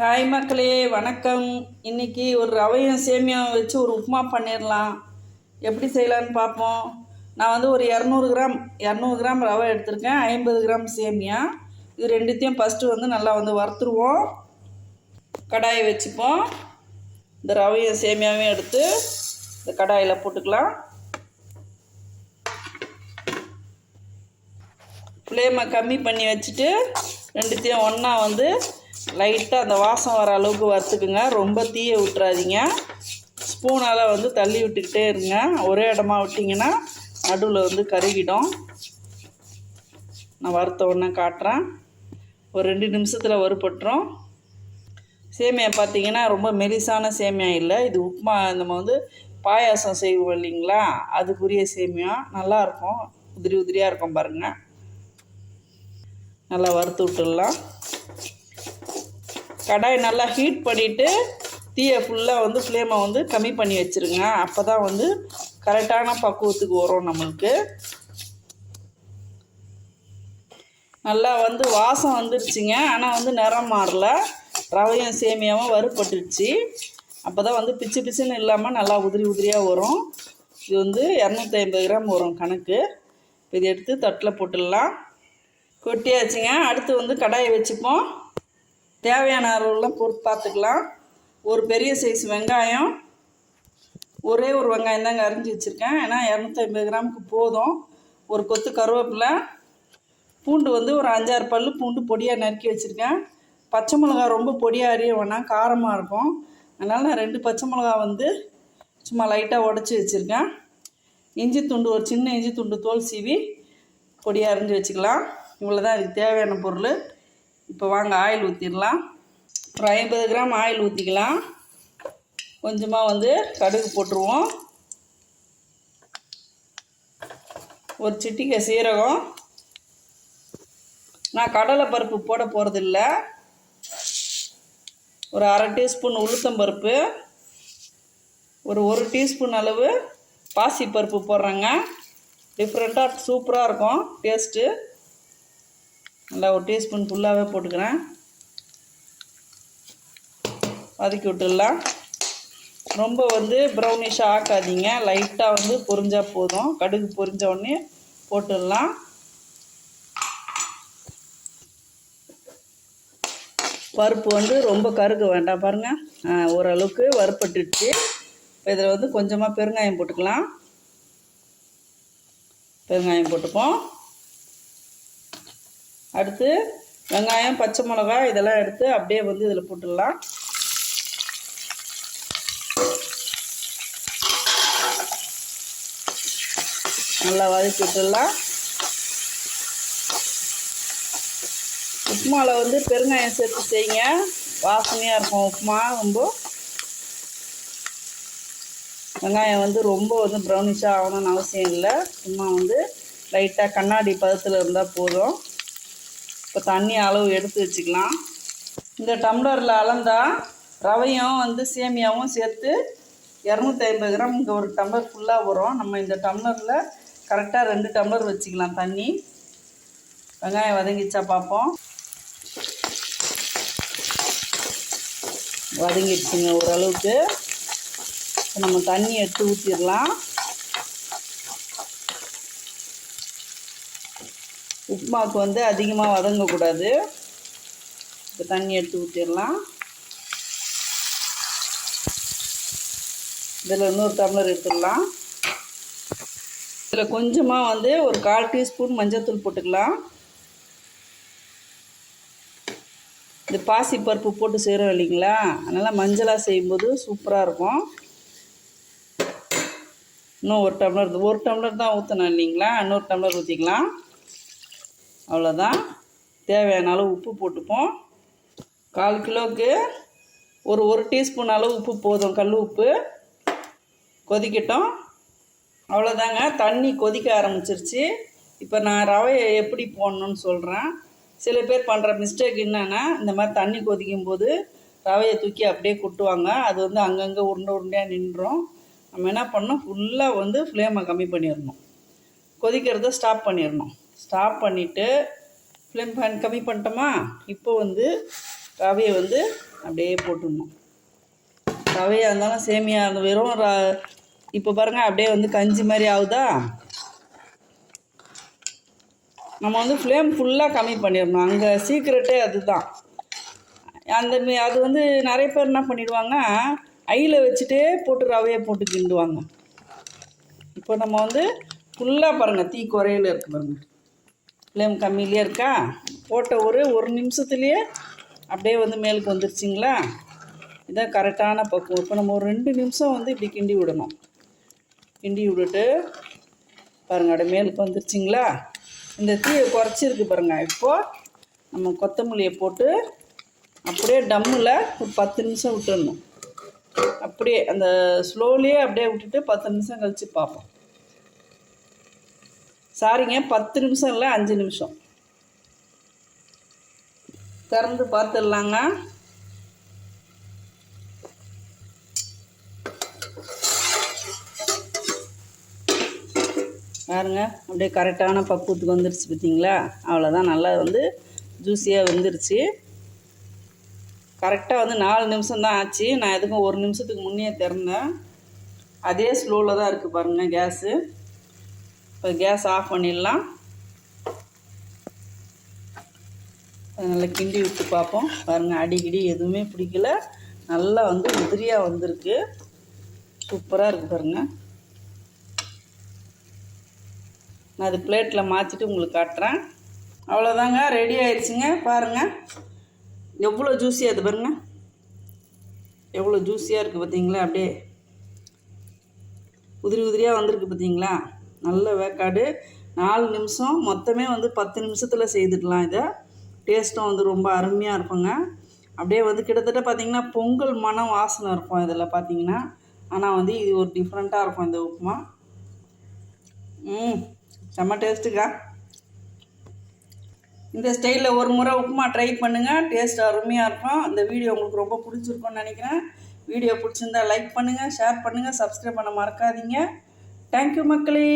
Hi மக்களே வணக்கம். இன்றைக்கி ஒரு ரவையும் சேமியாவும் வச்சு ஒரு உப்புமா பண்ணிடலாம் எப்படி செய்யலான்னு பார்ப்போம். நான் வந்து ஒரு இரநூறு கிராம் இரநூறு கிராம் ரவை எடுத்திருக்கேன். ஐம்பது கிராம் சேமியா. இது ரெண்டுத்தையும் ஃபஸ்ட்டு வந்து நல்லா வந்து வறுத்துருவோம். கடாயை வச்சுப்போம். இந்த ரவையும் சேமியாவையும் எடுத்து இந்த கடாயில் போட்டுக்கலாம். ஃப்ளேமை கம்மி பண்ணி வச்சுட்டு ரெண்டுத்தையும் ஒன்றா வந்து லைட்டாக அந்த வாசம் வர அளவுக்கு வறுத்துக்குங்க. ரொம்ப தீய விட்டுறாதீங்க ஸ்பூனால் வந்து தள்ளி விட்டுக்கிட்டே இருங்க. ஒரே இடமா விட்டிங்கன்னா நடுவில் வந்து கருகிடும். நான் வறுத்த உடனே காட்டுறேன். ஒரு ரெண்டு நிமிஷத்தில் வறுபட்டுரும். சேமியா பார்த்தீங்கன்னா ரொம்ப மெலிசான சேமியா இல்லை. இது உப்புமா நம்ம வந்து பாயாசம் செய்வோம் இல்லைங்களா? அதுக்குரிய சேமியா. நல்லாயிருக்கும் உதிரி உதிரியாக இருக்கும் பாருங்கள் நல்லா வறுத்து விட்டுடலாம். கடாய் நல்லா ஹீட் பண்ணிவிட்டு தீயை ஃபுல்லாக வந்து ஃப்ளேமை வந்து கம்மி பண்ணி வச்சுருங்க. அப்போ தான் வந்து கரெக்டான பக்குவத்துக்கு வரும் நம்மளுக்கு. நல்லா வந்து வாசம் வந்துருச்சுங்க. ஆனால் வந்து நிறம் மாறல. ரவையும் சேமியாவும் வறுப்பட்டுருச்சு அப்போ தான் வந்து பிச்சு பிச்சுன்னு இல்லாமல் நல்லா உதிரி உதிரியாக வரும். இது வந்து இரநூத்தி ஐம்பது கிராம் வரும் கணக்கு. இதை எடுத்து தட்டில் போட்டுடலாம். கொட்டியாச்சுங்க. அடுத்து வந்து கடாயை வச்சுப்போம். தேவையான அளவுலாம் பொறுத்து பார்த்துக்கலாம். ஒரு பெரிய சைஸ் வெங்காயம் ஒரே ஒரு வெங்காயம் தாங்க அரிஞ்சு வச்சுருக்கேன். ஏன்னா இரநூத்தி ஐம்பது கிராமுக்கு போதும். ஒரு கொத்து கருவேப்பிலை பூண்டு வந்து ஒரு அஞ்சாறு பல் பூண்டு பொடியாக நறுக்கி வச்சுருக்கேன். பச்சை மிளகா ரொம்ப பொடியாக அறிய வேணாம் காரமாக இருக்கும். அதனால் நான் ரெண்டு பச்சை மிளகா வந்து சும்மா லைட்டாக உடச்சி வச்சுருக்கேன். இஞ்சி துண்டு ஒரு சின்ன இஞ்சி துண்டு தோல் சீவி பொடியாக அரிஞ்சு வச்சுக்கலாம். இவ்வளோ தான் இதுக்கு தேவையான பொருள். இப்போ வாங்க ஆயில் ஊற்றிடலாம் ஒரு ஐம்பது கிராம் ஆயில் ஊற்றிக்கலாம் கொஞ்சமாக வந்து கடுகு போட்டுருவோம். ஒரு சிட்டிக்கை சீரகம். நான் கடலை பருப்பு போட போகிறதில்ல ஒரு அரை டீஸ்பூன் உளுத்தம்பருப்பு ஒரு ஒரு டீஸ்பூன் அளவு பாசி பருப்பு போடுறேங்க டிஃப்ரெண்ட்டாக சூப்பராக இருக்கும் டேஸ்ட்டு நல்லா ஒரு டீஸ்பூன் ஃபுல்லாகவே போட்டுக்கிறேன். வதக்கி விட்டுடலாம். ரொம்ப வந்து ப்ரௌனிஷாக ஆக்காதீங்க. லைட்டாக வந்து பொரிஞ்சால் போதும். கடுகு பொரிஞ்ச உடனே போட்டுடலாம். பருப்பு வந்து ரொம்ப கருக வேண்டாம் பாருங்கள் ஓரளவுக்கு வறுப்பட்டுடுச்சு இப்போ இதில் வந்து கொஞ்சமாக பெருங்காயம் போட்டுக்கலாம். பெருங்காயம் போட்டுப்போம். அடுத்து வெங்காயம் பச்சை மிளகா இதெல்லாம் எடுத்து அப்படியே வந்து இதில் போட்டுடலாம். நல்லா வதக்கி விட்டுடலாம். உப்புமாவில் வந்து பெருங்காயம் சேர்த்து செய்யுங்க. வாசனையாக இருக்கும் உப்புமா ரொம்ப. வெங்காயம் வந்து ரொம்ப வந்து ப்ரௌனிஷாக ஆகணும்னு அவசியம் இல்லை. சும்மா வந்து லைட்டாக கண்ணாடி பதத்தில் இருந்தால் போதும். இப்போ தண்ணி அளவு எடுத்து வச்சுக்கலாம். இந்த டம்ளரில் அளந்தால் ரவையும் வந்து சேமியாவும் சேர்த்து இரநூத்தி ஐம்பது கிராம் இங்கே ஒரு டம்ளர் ஃபுல்லாக வரும். நம்ம இந்த டம்ளரில் கரெக்டாக ரெண்டு டம்ளர் வச்சுக்கலாம் தண்ணி. வெங்காயம் வதங்கிச்சா பார்ப்போம். வதங்கிடுச்சுங்க ஓரளவுக்கு. நம்ம தண்ணி எடுத்து ஊற்றிடலாம் உப்புமாவுக்கு வந்து அதிகமாக வதங்கக்கூடாது. இப்போ தண்ணி எடுத்து ஊற்றிடலாம் இதில் இன்னொரு டம்ளர் எடுத்துடலாம். இதில் கொஞ்சமாக வந்து ஒரு கால் டீஸ்பூன் மஞ்சள்தூள் போட்டுக்கலாம். இந்த பாசி பருப்பு போட்டு செய்கிறோம் இல்லைங்களா? அதனால் மஞ்சளாக செய்யும்போது சூப்பராக இருக்கும். இன்னும் ஒரு டம்ளர் ஒரு டம்ளர் தான் ஊற்றணும் இல்லைங்களா? இன்னொரு டம்ளர் ஊற்றிக்கலாம் அவ்வளோதான். தேவையான அளவு உப்பு போட்டுப்போம். கால் கிலோவுக்கு ஒரு ஒரு டீஸ்பூன் அளவு உப்பு போதும் கல் உப்பு. கொதிக்கட்டும். அவ்வளோதாங்க. தண்ணி கொதிக்க ஆரம்பிச்சிருச்சு. இப்போ நான் ரவையை எப்படி போடணுன்னு சொல்கிறேன் சில பேர் பண்ணுற மிஸ்டேக் என்னென்னா இந்த மாதிரி தண்ணி கொதிக்கும் போது ரவையை தூக்கி அப்படியே கொட்டுவாங்க. அது வந்து அங்கங்கே உருண்டை உருண்டையாக நின்றோம் நம்ம என்ன பண்ணோம் ஃபுல்லாக வந்து ஃப்ளேமை கம்மி பண்ணிடணும். கொதிக்கிறத ஸ்டாப் பண்ணிடணும். ஸ்டாப் பண்ணிவிட்டு ஃப்ளேம் ஃபேன் கம்மி பண்ணிட்டோமா? இப்போ வந்து ரவையை வந்து அப்படியே போட்டுடணும். ரவையாக இருந்தாலும் சேமியா இருந்தாலும் வெறும் ர இப்போ பாருங்கள் அப்படியே வந்து கஞ்சி மாதிரி ஆகுதா? நம்ம வந்து ஃப்ளேம் ஃபுல்லாக கம்மி பண்ணிடணும். அங்கே சீக்ரெட்டே அதுதான். அந்த அது வந்து நிறைய பேர் என்ன பண்ணிடுவாங்க ஐயில் வச்சுட்டே போட்டு ரவையை போட்டு கிண்டுவாங்க. இப்போ நம்ம வந்து ஃபுல்லாக பாருங்கள் தீ குறையில இருக்கு பாருங்கள் ஃப்ளேம் கம்மியிலே இருக்கா? போட்ட ஒரு ஒரு நிமிஷத்துலேயே அப்படியே வந்து மேலுக்கு வந்துருச்சிங்களா? இதான் கரெக்டான பக்குவம். இப்போ நம்ம ஒரு ரெண்டு நிமிஷம் வந்து இப்படி கிண்டி விடணும். கிண்டி விட்டுட்டு பாருங்கள் அப்படியே மேலுக்கு வந்துருச்சிங்களா? இந்த தீயை குறைச்சிருக்கு பாருங்கள் இப்போது நம்ம கொத்தமல்லியை போட்டு அப்படியே டம்மில் ஒரு பத்து நிமிஷம் விட்டுடணும். அப்படியே அந்த ஸ்லோலியே அப்படியே விட்டுட்டு பத்து நிமிஷம் கழித்து பார்ப்போம். சாரிங்க பத்து நிமிஷம் இல்லை அஞ்சு நிமிஷம். திறந்து பார்த்துடலாங்க. பாருங்க அப்படியே கரெக்டான பக்குவத்துக்கு வந்துருச்சு பார்த்தீங்களா? அவ்வளோதான் நல்லா வந்து ஜூஸியாக வந்துருச்சு. கரெக்டாக வந்து நாலு நிமிஷம் தான் ஆச்சு. நான் எதுக்கும் ஒரு நிமிஷத்துக்கு முன்னே திறந்தேன். அதே ஸ்லோவில் தான் இருக்குது பாருங்கள் கேஸு. இப்போ கேஸ் ஆஃப் பண்ணிடலாம். நல்லா கிண்டி விட்டு பார்ப்போம். பாருங்கள் அடிக்கடி எதுவுமே பிடிக்கல. நல்லா வந்து உதிரியாக வந்திருக்கு. சூப்பராக இருக்குது பாருங்கள் நான் அது பிளேட்டில் மாற்றிட்டு உங்களுக்கு காட்டுறேன். அவ்வளோதாங்க ரெடி ஆயிடுச்சுங்க. பாருங்கள் எவ்வளோ ஜூஸியாக அது பாருங்க. எவ்வளோ ஜூஸியாக இருக்குது பார்த்தீங்களா அப்படியே உதிரி உதிரியாக வந்திருக்கு பார்த்தீங்களா நல்ல வேக்காடு. நாலு நிமிஷம். மொத்தமே வந்து பத்து நிமிஷத்தில் செய்துடலாம் இதை. டேஸ்ட்டும் வந்து ரொம்ப அருமையாக இருக்குங்க. அப்படியே வந்து கிட்டத்தட்ட பார்த்திங்கன்னா பொங்கல் மனம் வாசனை இருக்கும் இதில் பார்த்தீங்கன்னா ஆனால் வந்து இது ஒரு டிஃப்ரெண்ட்டாக இருக்கும் இந்த உப்புமா. ம் செம்ம டேஸ்ட்டுக்கா இந்த ஸ்டைலில் ஒரு முறை உப்புமா ட்ரை பண்ணுங்கள் டேஸ்ட் அருமையாக இருக்கும். இந்த வீடியோ உங்களுக்கு ரொம்ப பிடிச்சிருக்கும்னு நினைக்கிறேன். வீடியோ பிடிச்சிருந்தா லைக் பண்ணுங்கள் ஷேர் பண்ணுங்கள் சப்ஸ்கிரைப் பண்ண மறக்காதீங்க. தேங்க்யூ மக்களே